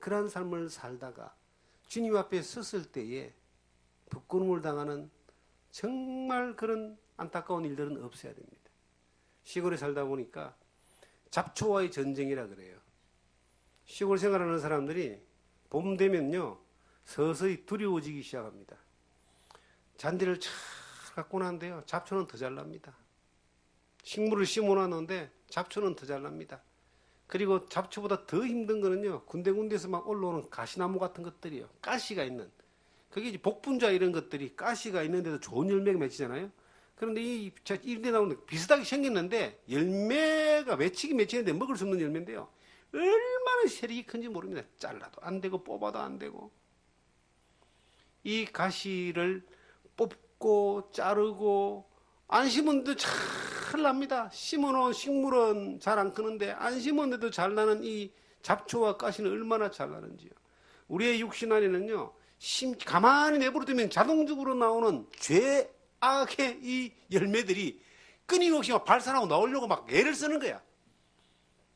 그러한 삶을 살다가 주님 앞에 섰을 때에 부끄러움을 당하는 정말 그런 안타까운 일들은 없어야 됩니다. 시골에 살다 보니까 잡초와의 전쟁이라 그래요. 시골 생활하는 사람들이 봄 되면요 서서히 두려워지기 시작합니다. 잔디를 잘 갖고 나는데요 잡초는 더 잘 납니다. 식물을 심어 놨는데 잡초는 더 잘 납니다. 그리고 잡초보다 더 힘든 거는요 군데군데서 막 올라오는 가시나무 같은 것들이요 가시가 있는 그게 이제 복분자 이런 것들이 가시가 있는데도 좋은 열매가 맺히잖아요. 그런데 이 이런데 나오는 비슷하게 생겼는데 열매가 맺히긴 맺히는데 먹을 수 없는 열매인데요. 얼마나 세력이 큰지 모릅니다. 잘라도 안 되고 뽑아도 안 되고 이 가시를 뽑고 자르고 안 심은데도 잘 납니다. 심어놓은 식물은 잘 안 크는데 안 심었는데도 잘 나는 이 잡초와 가시는 얼마나 잘 나는지요. 우리의 육신 안에는요, 심, 가만히 내버려두면 자동적으로 나오는 죄악의 이 열매들이 끊임없이 막 발산하고 나오려고 막 애를 쓰는 거야.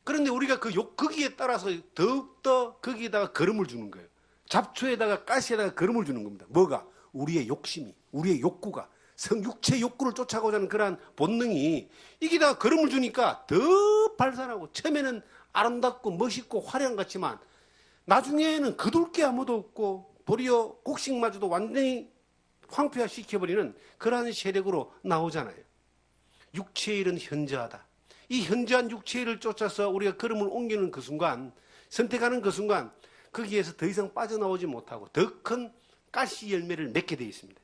그런데 우리가 그 욕, 거기에 따라서 더욱더 거기에다가 걸음을 주는 거예요. 잡초에다가 가시에다가 걸음을 주는 겁니다. 뭐가? 우리의 욕심이, 우리의 욕구가, 성 육체 욕구를 쫓아가고자 하는 그러한 본능이 이게다가 걸음을 주니까 더 발산하고 처음에는 아름답고 멋있고 화려한 것 같지만 나중에는 거둘 게 아무도 없고 도리어 곡식마저도 완전히 황폐화 시켜버리는 그러한 세력으로 나오잖아요. 육체의 일은 현저하다. 이 현저한 육체의 일을 쫓아서 우리가 걸음을 옮기는 그 순간, 선택하는 그 순간, 거기에서 더 이상 빠져나오지 못하고 더 큰 가시 열매를 맺게 되어 있습니다.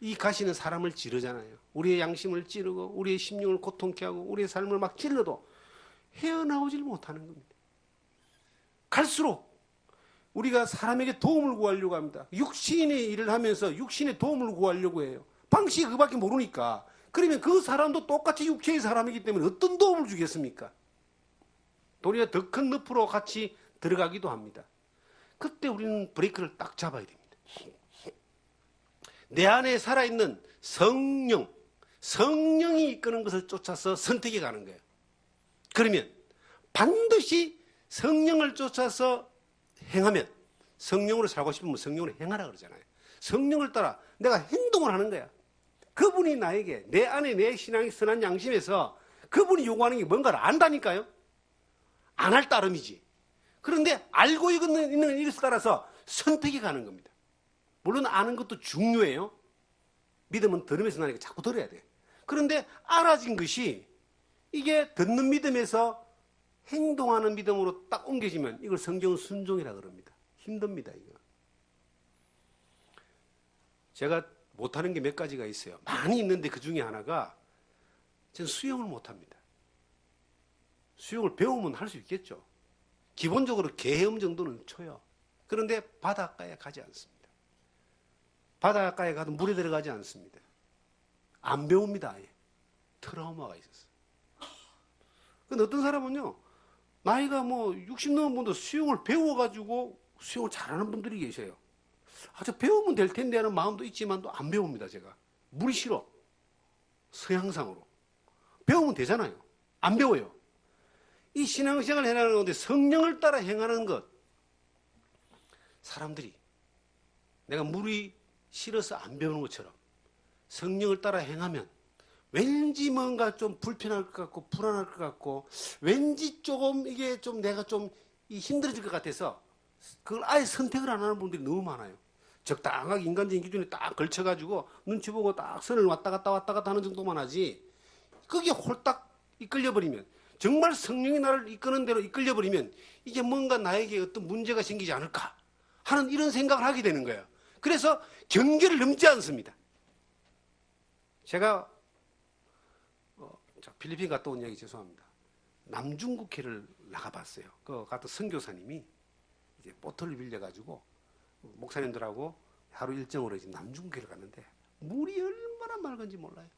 이 가시는 사람을 찌르잖아요. 우리의 양심을 찌르고, 우리의 심령을 고통케 하고, 우리의 삶을 막 찔러도 헤어나오질 못하는 겁니다. 갈수록 우리가 사람에게 도움을 구하려고 합니다. 육신의 일을 하면서 육신의 도움을 구하려고 해요. 방식이 그밖에 모르니까. 그러면 그 사람도 똑같이 육체의 사람이기 때문에 어떤 도움을 주겠습니까? 도리어 더 큰 늪으로 같이 들어가기도 합니다. 그때 우리는 브레이크를 딱 잡아야 됩니다. 내 안에 살아있는 성령, 성령이 이끄는 것을 쫓아서 선택해 가는 거예요. 그러면 반드시 성령을 쫓아서 행하면 성령으로 살고 싶으면 성령으로 행하라 그러잖아요. 성령을 따라 내가 행동을 하는 거야. 그분이 나에게 내 안에 내 신앙이 선한 양심에서 그분이 요구하는 게 뭔가를 안다니까요. 안 할 따름이지. 그런데 알고 있는, 일에 따라서 선택이 가는 겁니다. 물론 아는 것도 중요해요. 믿음은 들으면서 나니까 자꾸 들어야 돼. 그런데 알아진 것이 이게 듣는 믿음에서 행동하는 믿음으로 딱 옮겨지면 이걸 성경 순종이라 그럽니다. 힘듭니다, 이거. 제가 못하는 게 몇 가지가 있어요. 많이 있는데 그 중에 하나가 저는 수영을 못합니다. 수영을 배우면 할 수 있겠죠. 기본적으로 개헤엄 정도는 쳐요. 그런데 바닷가에 가지 않습니다. 바닷가에 가도 물에 들어가지 않습니다. 안 배웁니다. 아예. 트라우마가 있었어요. 근데 어떤 사람은요, 나이가 뭐 60 넘은 분도 수영을 배워가지고 수영을 잘하는 분들이 계셔요. 아, 저 배우면 될 텐데 하는 마음도 있지만 또 안 배웁니다, 제가. 물이 싫어. 서양상으로. 배우면 되잖아요. 안 배워요. 이 신앙생활 해나가는 건데 성령을 따라 행하는 것. 사람들이 내가 물이 싫어서 안 배우는 것처럼 성령을 따라 행하면 왠지 뭔가 좀 불편할 것 같고 불안할 것 같고 왠지 조금 이게 좀 내가 좀 힘들어질 것 같아서 그걸 아예 선택을 안 하는 분들이 너무 많아요. 적당하게 인간적인 기준에 딱 걸쳐가지고 눈치 보고 딱 선을 왔다 갔다 왔다 갔다 하는 정도만 하지 그게 홀딱 이끌려버리면 정말 성령이 나를 이끄는 대로 이끌려버리면 이게 뭔가 나에게 어떤 문제가 생기지 않을까 하는 이런 생각을 하게 되는 거예요. 그래서 경계를 넘지 않습니다. 제가 어, 필리핀 갔다 온 이야기 죄송합니다. 남중국해를 나가봤어요. 그 갔던 선교사님이 이제 보트를 빌려가지고 목사님들하고 하루 일정으로 이제 남중국해를 갔는데 물이 얼마나 맑은지 몰라요.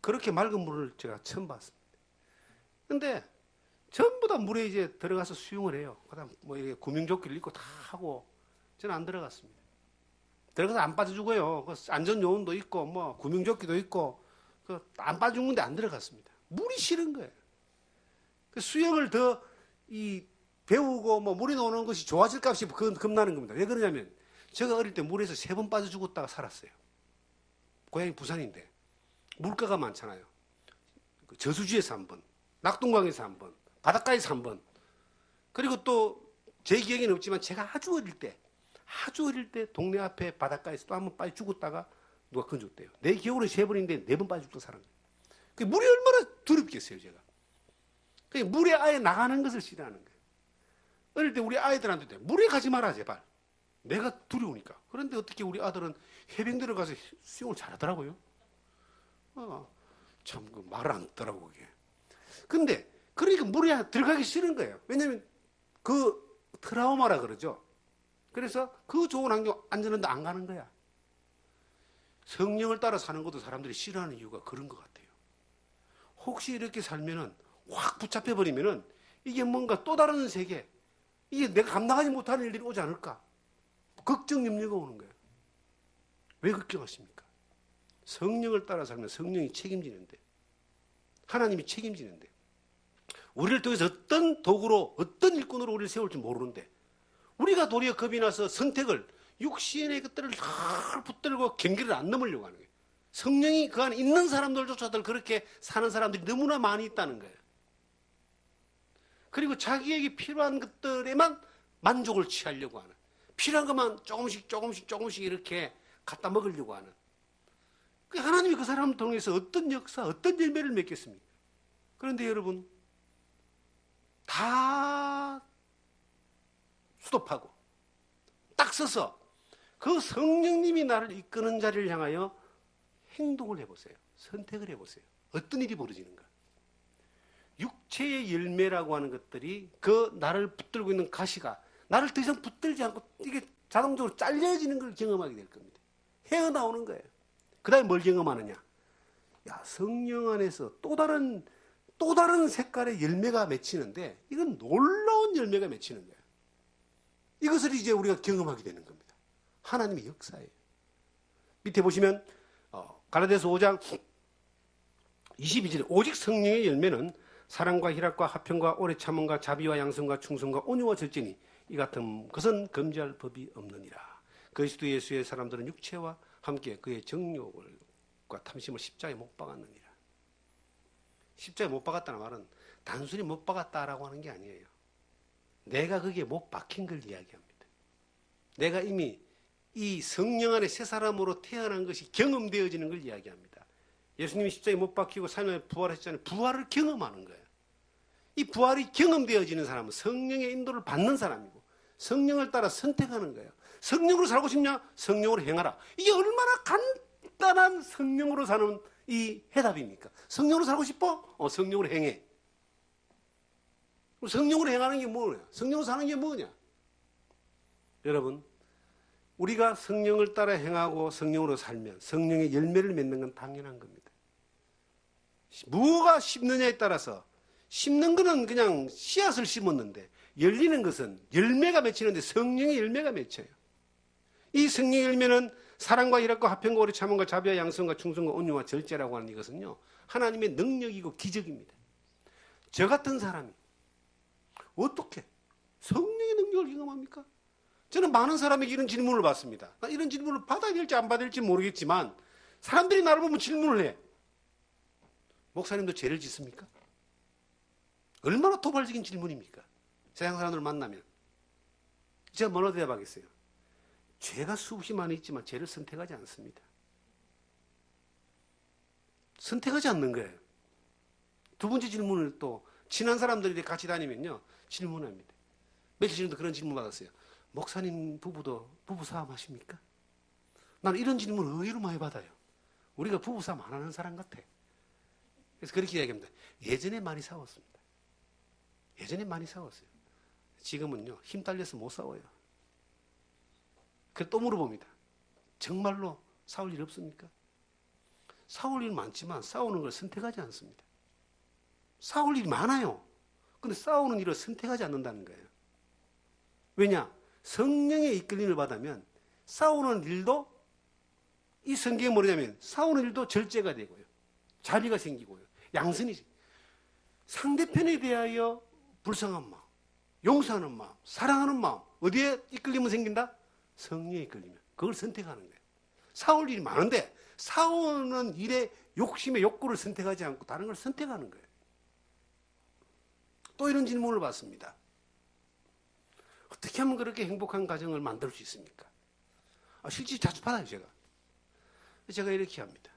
그렇게 맑은 물을 제가 처음 봤습니다. 근데 전부 다 물에 이제 들어가서 수영을 해요. 그 다음 뭐 이게 구명조끼를 입고 다 하고 저는 안 들어갔습니다. 들어가서 안 빠져 죽어요. 그 안전 요원도 있고 뭐 구명조끼도 있고 그 안 빠져 죽는데 안 들어갔습니다. 물이 싫은 거예요. 그 수영을 더 이 배우고 뭐 물에 노는 것이 좋아질 값이 그- 겁나는 겁니다. 왜 그러냐면 제가 어릴 때 물에서 세 번 빠져 죽었다가 살았어요. 고향이 부산인데 물가가 많잖아요. 그 저수지에서 한 번, 낙동강에서 한 번, 바닷가에서 한 번. 그리고 또 제 기억에는 없지만 제가 아주 어릴 때, 아주 어릴 때 동네 앞에 바닷가에서 또 한 번 빠져 죽었다가 누가 건졌대요. 내 기억으로 세 번인데 네 번 빠져 죽던 사람. 그 물이 얼마나 두렵겠어요, 제가. 그 물에 아예 나가는 것을 싫어하는 거예요. 어릴 때 우리 아이들한테 물에 가지 마라 제발. 내가 두려우니까. 그런데 어떻게 우리 아들은 해병 들어가서 수영을 잘하더라고요. 어, 참 그 말을 안 듣더라고 그게. 근데 그러니까 물에 들어가기 싫은 거예요. 왜냐하면 그 트라우마라 그러죠. 그래서 그 좋은 환경 안전한데 안 가는 거야. 성령을 따라 사는 것도 사람들이 싫어하는 이유가 그런 것 같아요. 혹시 이렇게 살면은 확 붙잡혀 버리면은 이게 뭔가 또 다른 세계, 이게 내가 감당하지 못하는 일들이 오지 않을까? 걱정 염려가 오는 거예요. 왜 걱정하십니까? 성령을 따라 살면 성령이 책임지는데, 하나님이 책임지는데, 우리를 통해서 어떤 도구로, 어떤 일꾼으로 우리를 세울지 모르는데, 우리가 도리어 겁이 나서 선택을, 육신의 것들을 다 붙들고 경계를 안 넘으려고 하는 거예요. 성령이 그 안에 있는 사람들조차도 그렇게 사는 사람들이 너무나 많이 있다는 거예요. 그리고 자기에게 필요한 것들에만 만족을 취하려고 하는. 필요한 것만 조금씩 조금씩 조금씩 이렇게 갖다 먹으려고 하는. 그 하나님이 그 사람을 통해서 어떤 역사, 어떤 열매를 맺겠습니까? 그런데 여러분, 다 스톱하고, 딱 서서 그 성령님이 나를 이끄는 자리를 향하여 행동을 해보세요. 선택을 해보세요. 어떤 일이 벌어지는가? 육체의 열매라고 하는 것들이 그 나를 붙들고 있는 가시가 나를 더 이상 붙들지 않고 이게 자동적으로 잘려지는 걸 경험하게 될 겁니다. 헤어나오는 거예요. 그 다음에 뭘 경험하느냐? 야, 성령 안에서 또 다른, 또 다른 색깔의 열매가 맺히는데 이건 놀라운 열매가 맺히는 거예요. 이것을 이제 우리가 경험하게 되는 겁니다. 하나님의 역사예요. 밑에 보시면, 어, 가라데서 5장 22절에 오직 성령의 열매는 사랑과 희락과 화평과 오래 참음과 자비와 양성과 충성과 온유와 절제니 이 같은 것은 금지할 법이 없느니라. 그리스도 예수의 사람들은 육체와 함께 그의 정욕과 탐심을 십자가에 못 박았느니라. 십자가에 못 박았다는 말은 단순히 못 박았다라고 하는 게 아니에요. 내가 거기에 못 박힌 걸 이야기합니다. 내가 이미 이 성령 안에 새 사람으로 태어난 것이 경험되어지는 걸 이야기합니다. 예수님이 십자가에 못 박히고 사년에 부활했잖아요. 부활을 경험하는 거예요. 이 부활이 경험되어지는 사람은 성령의 인도를 받는 사람이고 성령을 따라 선택하는 거예요. 성령으로 살고 싶냐? 성령으로 행하라. 이게 얼마나 간단한 성령으로 사는 이 해답입니까? 성령으로 살고 싶어? 어, 성령으로 행해. 성령으로 행하는 게 뭐냐? 성령으로 사는 게 뭐냐? 여러분, 우리가 성령을 따라 행하고 성령으로 살면 성령의 열매를 맺는 건 당연한 겁니다. 무엇가 심느냐에 따라서 심는 거는 그냥 씨앗을 심었는데 열리는 것은 열매가 맺히는데 성령의 열매가 맺혀요. 이 성령의 열매는 사랑과 희락과 화평과 오래 참음과 자비와 양성과 충성과 온유와 절제라고 하는 이것은요. 하나님의 능력이고 기적입니다. 저 같은 사람이 어떻게 성령의 능력을 경험합니까? 저는 많은 사람에게 이런 질문을 받습니다. 나 이런 질문을 받아야 될지 안 받아야 될지 모르겠지만 사람들이 나를 보면 질문을 해. 목사님도 죄를 짓습니까? 얼마나 도발적인 질문입니까? 세상 사람들을 만나면. 제가 뭐라 대답하겠어요? 죄가 수없이 많이 있지만 죄를 선택하지 않습니다. 선택하지 않는 거예요. 두 번째 질문을 또 친한 사람들이 같이 다니면요. 질문합니다. 며칠 전에도 그런 질문 받았어요. 목사님 부부도 부부 싸움 하십니까? 나는 이런 질문을 의외로 많이 받아요. 우리가 부부 싸움 안 하는 사람 같아. 그래서 그렇게 이야기합니다. 예전에 많이 싸웠습니다. 예전에 많이 싸웠어요. 지금은요, 힘 딸려서 못 싸워요. 그또 물어봅니다. 정말로 싸울 일 없습니까? 싸울 일 많지만 싸우는 걸 선택하지 않습니다. 싸울 일이 많아요. 근데 싸우는 일을 선택하지 않는다는 거예요. 왜냐? 성령의 이끌림을 받으면 싸우는 일도 이 성경에 뭐냐면 싸우는 일도 절제가 되고요. 자비가 생기고요. 양선이 상대편에 대하여 불쌍한 마음, 용서하는 마음, 사랑하는 마음, 어디에 이끌리면 생긴다? 성령에 이끌리면. 그걸 선택하는 거예요. 사올 일이 많은데, 사오는 일에 욕심의 욕구를 선택하지 않고 다른 걸 선택하는 거예요. 또 이런 질문을 받습니다. 어떻게 하면 그렇게 행복한 가정을 만들 수 있습니까? 아, 실제 자주 받아요, 제가. 제가 이렇게 합니다.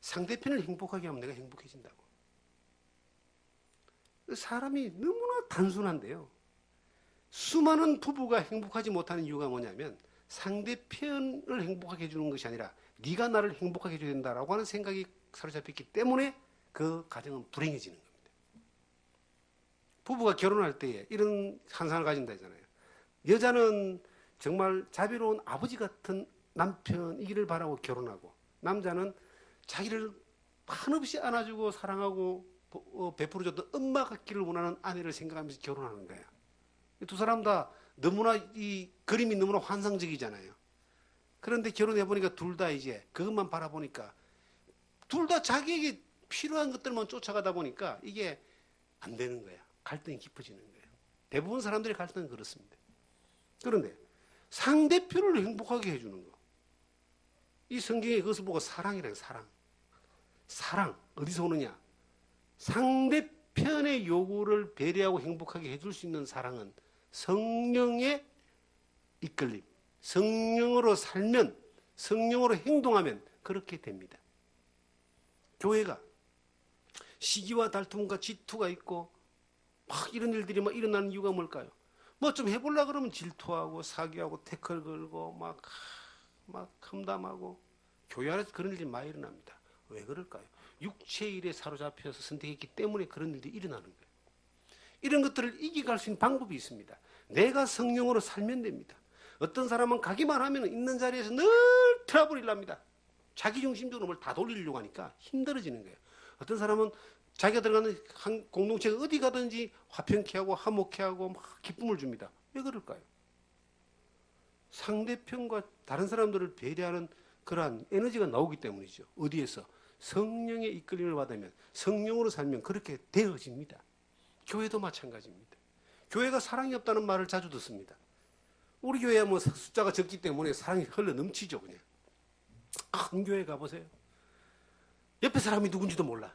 상대편을 행복하게 하면 내가 행복해진다고. 사람이 너무나 단순한데요. 수많은 부부가 행복하지 못하는 이유가 뭐냐면 상대편을 행복하게 해주는 것이 아니라 네가 나를 행복하게 해줘야 된다라고 하는 생각이 사로잡혔기 때문에 그 가정은 불행해지는 겁니다. 부부가 결혼할 때에 이런 환상을 가진다 했잖아요. 여자는 정말 자비로운 아버지 같은 남편이기를 바라고 결혼하고 남자는 자기를 한없이 안아주고 사랑하고 어, 베풀어줬던 엄마 같기를 원하는 아내를 생각하면서 결혼하는 거예요. 두 사람 다 너무나 이 그림이 너무나 환상적이잖아요. 그런데 결혼해 보니까 둘 다 이제 그것만 바라보니까 둘 다 자기에게 필요한 것들만 쫓아가다 보니까 이게 안 되는 거야. 갈등이 깊어지는 거예요. 대부분 사람들의 갈등은 그렇습니다. 그런데 상대편을 행복하게 해주는 거. 이 성경에 그것을 보고 사랑이라는 사랑. 사랑. 어디서 오느냐? 상대편의 요구를 배려하고 행복하게 해줄 수 있는 사랑은 성령의 이끌림. 성령으로 살면, 성령으로 행동하면 그렇게 됩니다. 교회가 시기와 다툼과 질투가 있고 막 이런 일들이 막 일어나는 이유가 뭘까요? 뭐 좀 해보려 그러면 질투하고 사기하고 태클 걸고 막, 막 험담하고 교회 안에서 그런 일이 많이 일어납니다. 왜 그럴까요? 육체의 일에 사로잡혀서 선택했기 때문에 그런 일들이 일어나는 거예요. 이런 것들을 이겨갈 수 있는 방법이 있습니다. 내가 성령으로 살면 됩니다. 어떤 사람은 가기만 하면 있는 자리에서 늘 트러블이 납니다. 자기 중심적으로 뭘 다 돌리려고 하니까 힘들어지는 거예요. 어떤 사람은 자기가 들어가는 한 공동체가 어디 가든지 화평케 하고 화목케 하고 막 기쁨을 줍니다. 왜 그럴까요? 상대편과 다른 사람들을 배려하는 그러한 에너지가 나오기 때문이죠. 어디에서? 성령의 이끌림을 받으면 성령으로 살면 그렇게 되어집니다. 교회도 마찬가지입니다. 교회가 사랑이 없다는 말을 자주 듣습니다. 우리 교회야 뭐 숫자가 적기 때문에 사랑이 흘러 넘치죠, 그냥. 큰 교회 가보세요. 옆에 사람이 누군지도 몰라.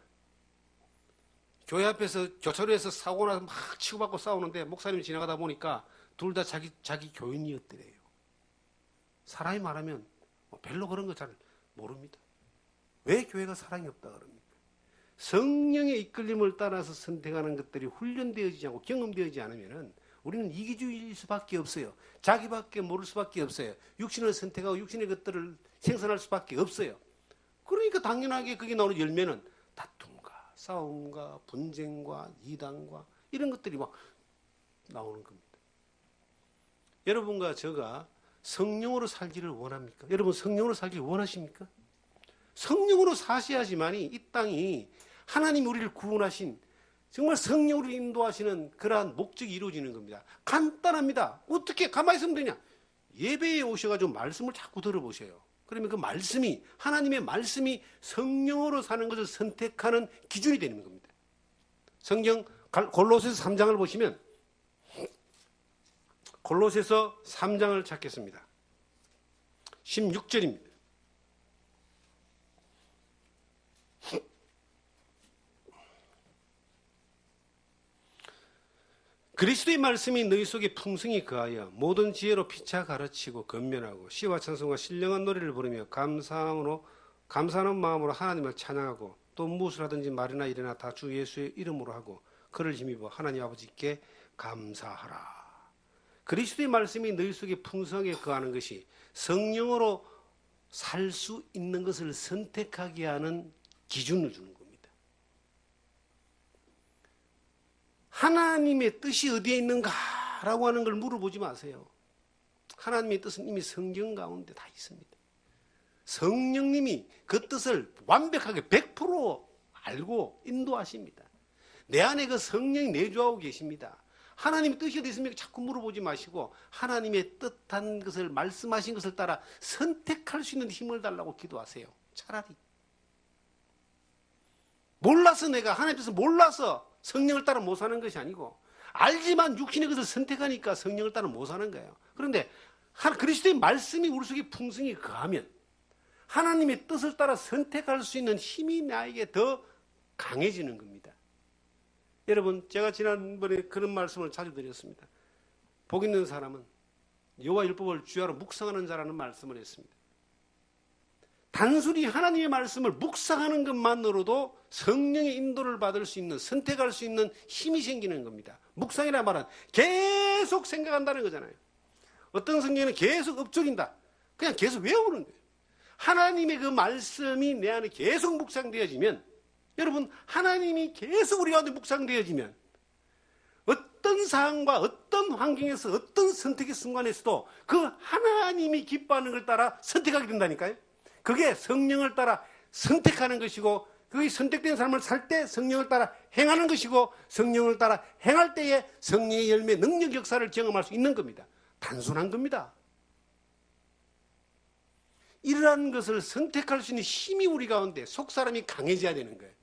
교회 앞에서 교차로에서 사고 나서 막 치고받고 싸우는데 목사님이 지나가다 보니까 둘 다 자기 자기 교인이었더래요. 사람이 말하면 뭐 별로 그런 거 잘 모릅니다. 왜 교회가 사랑이 없다 그럽니까? 성령의 이끌림을 따라서 선택하는 것들이 훈련되어지지 않고 경험되어지지 않으면은 우리는 이기주의일 수밖에 없어요. 자기밖에 모를 수밖에 없어요. 육신을 선택하고 육신의 것들을 생산할 수밖에 없어요. 그러니까 당연하게 그게 나오는 열매는 싸움과 분쟁과 이단과 이런 것들이 막 나오는 겁니다. 여러분과 제가 성령으로 살기를 원합니까? 여러분 성령으로 살기를 원하십니까? 성령으로 사셔야지만이 이 땅이 하나님 우리를 구원하신 정말 성령으로 인도하시는 그러한 목적이 이루어지는 겁니다. 간단합니다. 어떻게 가만히 있으면 되냐? 예배에 오셔가지고 말씀을 자꾸 들어보셔요. 그러면 그 말씀이, 하나님의 말씀이 성령으로 사는 것을 선택하는 기준이 되는 겁니다. 성경 골로새서 3장을 보시면 골로새서 3장을 찾겠습니다. 16절입니다. 그리스도의 말씀이 너희 속에 풍성히 거하여 모든 지혜로 피차 가르치고 건면하고 시와 찬송과 신령한 노래를 부르며 감사함으로 감사하는 마음으로 하나님을 찬양하고 또 무엇을 하든지 말이나 일이나 다 주 예수의 이름으로 하고 그를 힘입어 하나님 아버지께 감사하라. 그리스도의 말씀이 너희 속에 풍성하게 거하는 것이 성령으로 살 수 있는 것을 선택하게 하는 기준을 주는 겁니다. 하나님의 뜻이 어디에 있는가라고 하는 걸 물어보지 마세요. 하나님의 뜻은 이미 성경 가운데 다 있습니다. 성령님이 그 뜻을 완벽하게 100% 알고 인도하십니다. 내 안에 그 성령이 내주하고 계십니다. 하나님의 뜻이 어디 있습니까? 자꾸 물어보지 마시고 하나님의 뜻한 것을 말씀하신 것을 따라 선택할 수 있는 힘을 달라고 기도하세요. 차라리 몰라서 내가 하나님 뜻을 몰라서 성령을 따라 못 사는 것이 아니고 알지만 육신의 것을 선택하니까 성령을 따라 못 사는 거예요. 그런데 한 그리스도의 말씀이 우리 속에 풍성히 거하면 하나님의 뜻을 따라 선택할 수 있는 힘이 나에게 더 강해지는 겁니다. 여러분, 제가 지난번에 그런 말씀을 자주 드렸습니다. 복 있는 사람은 여호와 율법을 주야로 묵상하는 자라는 말씀을 했습니다. 단순히 하나님의 말씀을 묵상하는 것만으로도 성령의 인도를 받을 수 있는 선택할 수 있는 힘이 생기는 겁니다. 묵상이라 말은 계속 생각한다는 거잖아요. 어떤 성경에는 계속 읊조린다. 그냥 계속 외우는 거예요. 하나님의 그 말씀이 내 안에 계속 묵상되어지면 여러분 하나님이 계속 우리 가운데 묵상되어지면 어떤 상황과 어떤 환경에서 어떤 선택의 순간에서도 그 하나님이 기뻐하는 걸 따라 선택하게 된다니까요. 그게 성령을 따라 선택하는 것이고 그게 선택된 삶을 살 때 성령을 따라 행하는 것이고 성령을 따라 행할 때에 성령의 열매 능력 역사를 경험할 수 있는 겁니다. 단순한 겁니다. 이러한 것을 선택할 수 있는 힘이 우리 가운데 속 사람이 강해져야 되는 거예요.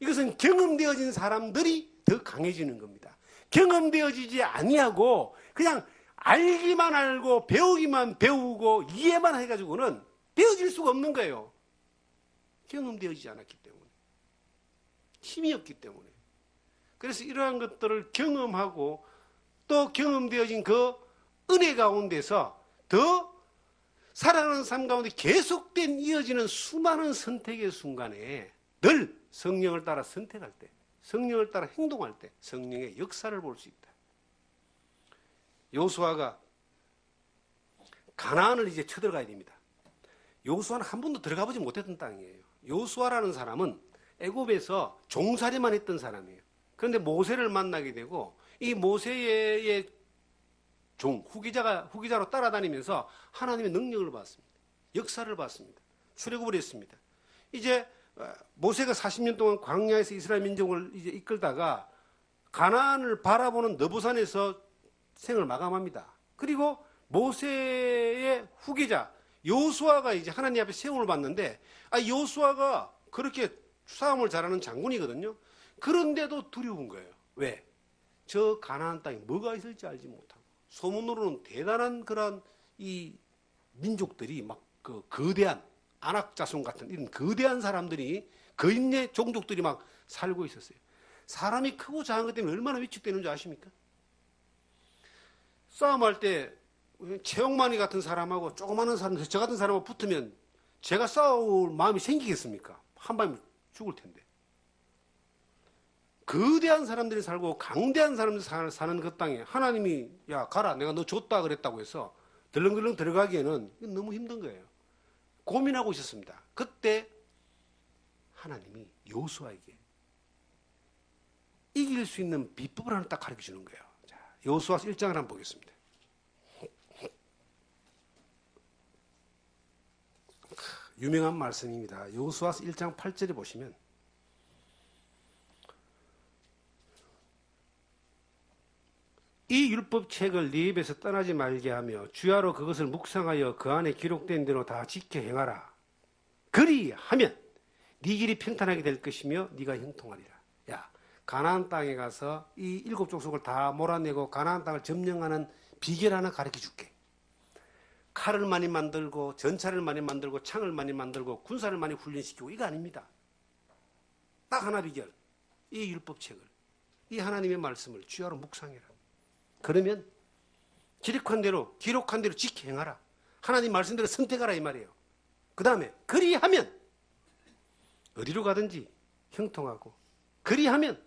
이것은 경험되어진 사람들이 더 강해지는 겁니다. 경험되어지지 아니하고 그냥 알기만 알고 배우기만 배우고 이해만 해가지고는 되어질 수가 없는 거예요. 경험되어지지 않았기 때문에. 힘이 없기 때문에. 그래서 이러한 것들을 경험하고 또 경험되어진 그 은혜 가운데서 더 살아가는 삶 가운데 계속된 이어지는 수많은 선택의 순간에 늘 성령을 따라 선택할 때, 성령을 따라 행동할 때 성령의 역사를 볼 수 있다. 요수아가 가나안을 이제 쳐들어가야 됩니다. 요수아는 한 번도 들어가 보지 못했던 땅이에요. 요수아라는 사람은 애굽에서 종살이만 했던 사람이에요. 그런데 모세를 만나게 되고 이 모세의 종 후기자가 후기자로 따라다니면서 하나님의 능력을 받습니다. 역사를 받습니다. 출애굽을 했습니다. 이제 어, 모세가 40년 동안 광야에서 이스라엘 민족을 이제 이끌다가 가나안을 바라보는 너부산에서 생을 마감합니다. 그리고 모세의 후계자 요수아가 이제 하나님 앞에 세움을 받는데 아 요수아가 그렇게 싸움을 잘하는 장군이거든요. 그런데도 두려운 거예요. 왜? 저 가나안 땅에 뭐가 있을지 알지 못하고 소문으로는 대단한 그런 이 민족들이 막 그 거대한 안악자손 같은 이런 거대한 사람들이 거인의 종족들이 막 살고 있었어요. 사람이 크고 작은 것 때문에 얼마나 위축되는 줄 아십니까? 싸움할 때 최영만이 같은 사람하고 조그마한 사람, 저 같은 사람하고 붙으면 제가 싸울 마음이 생기겠습니까? 한 방에 죽을 텐데. 거대한 사람들이 살고 강대한 사람들이 사는 그 땅에 하나님이 야 가라 내가 너 줬다 그랬다고 해서 덜렁덜렁 들어가기에는 너무 힘든 거예요. 고민하고 있었습니다. 그때 하나님이 요수아에게 이길 수 있는 비법을 하나 딱 가르쳐 주는 거예요. 자, 요수아 1장을 한번 보겠습니다. 유명한 말씀입니다. 요수아서 1장 8절에 보시면 이 율법책을 네 입에서 떠나지 말게 하며 주야로 그것을 묵상하여 그 안에 기록된 대로 다 지켜 행하라. 그리하면 네 길이 평탄하게 될 것이며 네가 형통하리라. 야, 가나안 땅에 가서 이 일곱 족속을 다 몰아내고 가나안 땅을 점령하는 비결 하나 가르쳐 줄게. 칼을 많이 만들고 전차를 많이 만들고 창을 많이 만들고 군사를 많이 훈련시키고 이거 아닙니다. 딱 하나 비결. 이 율법책을 이 하나님의 말씀을 주야로 묵상해라. 그러면 기록한 대로 기록한 대로 지켜 행하라. 하나님 말씀대로 선택하라 이 말이에요. 그 다음에 그리하면 어디로 가든지 형통하고 그리하면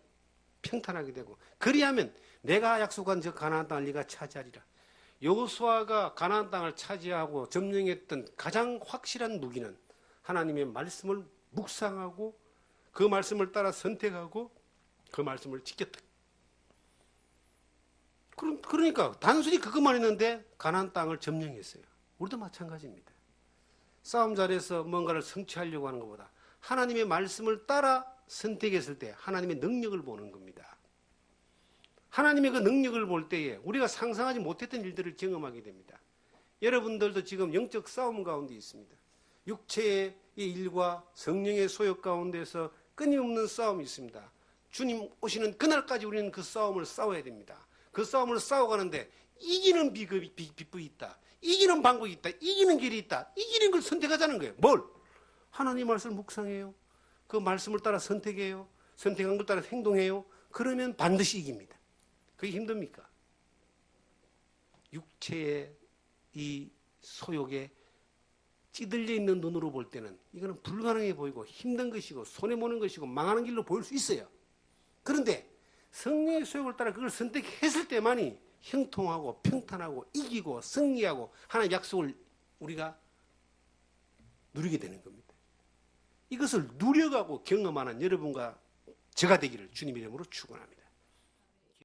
평탄하게 되고 그리하면 내가 약속한 저 가나안 땅을 네가 차지하리라. 여호수아가 가나안 땅을 차지하고 점령했던 가장 확실한 무기는 하나님의 말씀을 묵상하고 그 말씀을 따라 선택하고 그 말씀을 지켰다. 그러니까 단순히 그것만 했는데 가나안 땅을 점령했어요. 우리도 마찬가지입니다. 싸움 잘해서 뭔가를 성취하려고 하는 것보다 하나님의 말씀을 따라 선택했을 때 하나님의 능력을 보는 겁니다. 하나님의 그 능력을 볼 때에 우리가 상상하지 못했던 일들을 경험하게 됩니다. 여러분들도 지금 영적 싸움 가운데 있습니다. 육체의 일과 성령의 소욕 가운데서 끊임없는 싸움이 있습니다. 주님 오시는 그날까지 우리는 그 싸움을 싸워야 됩니다. 그 싸움을 싸워가는데 이기는 비급이 비- 비법이 있다. 이기는 방법이 있다. 이기는 길이 있다. 이기는 걸 선택하자는 거예요. 뭘? 하나님 말씀을 묵상해요. 그 말씀을 따라 선택해요. 선택한 걸 따라 행동해요. 그러면 반드시 이깁니다. 그게 힘듭니까? 육체의 이 소욕에 찌들려 있는 눈으로 볼 때는 이거는 불가능해 보이고 힘든 것이고 손해 보는 것이고 망하는 길로 보일 수 있어요. 그런데 성령의 소욕을 따라 그걸 선택했을 때만이 형통하고 평탄하고 이기고 승리하고 하나의 약속을 우리가 누리게 되는 겁니다. 이것을 누려가고 경험하는 여러분과 제가 되기를 주님 이름으로 축원합니다.